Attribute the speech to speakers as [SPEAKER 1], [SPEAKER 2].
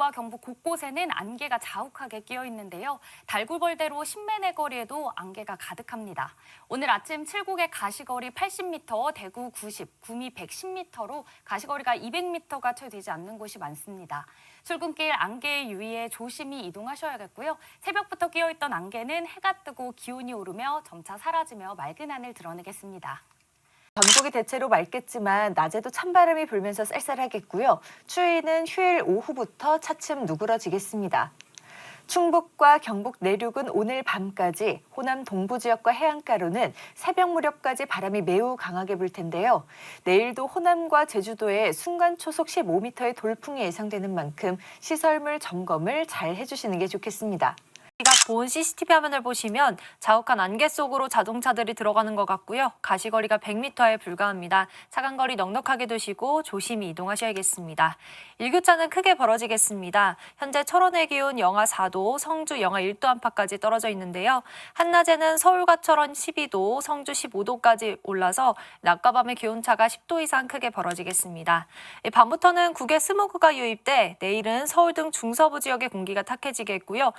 [SPEAKER 1] 대구와 경북 곳곳에는 안개가 자욱하게 끼어 있는데요. 달굴벌대로 신매내 거리에도 안개가 가득합니다. 오늘 아침 칠곡의 가시거리 80m, 대구 90, 구미 110m로 가시거리가 200m가 채 되지 않는 곳이 많습니다. 출근길 안개에 유의해 조심히 이동하셔야겠고요. 새벽부터 끼어 있던 안개는 해가 뜨고 기온이 오르며 점차 사라지며 맑은 하늘 드러내겠습니다.
[SPEAKER 2] 전국이 대체로 맑겠지만 낮에도 찬바람이 불면서 쌀쌀하겠고요. 추위는 휴일 오후부터 차츰 누그러지겠습니다. 충북과 경북 내륙은 오늘 밤까지, 호남 동부 지역과 해안가로는 새벽 무렵까지 바람이 매우 강하게 불 텐데요. 내일도 호남과 제주도에 순간 초속 15m의 돌풍이 예상되는 만큼 시설물 점검을 잘 해주시는 게 좋겠습니다.
[SPEAKER 3] 시각 본 CCTV 화면을 보시면 자욱한 안개 속으로 자동차들이 들어가는 것 같고요. 가시거리가 100m에 불과합니다. 차간거리 넉넉하게 두시고 조심히 이동하셔야겠습니다. 일교차는 크게 벌어지겠습니다. 현재 철원의 기온 영하 4도, 성주 영하 1도 안팎까지 떨어져 있는데요. 한낮에는 서울과 철원 12도, 성주 15도까지 올라서 낮과 밤의 기온차가 10도 이상 크게 벌어지겠습니다. 이 밤부터는 국외 스모그가 유입돼 내일은 서울 등 중서부 지역의 공기가 탁해지겠고요.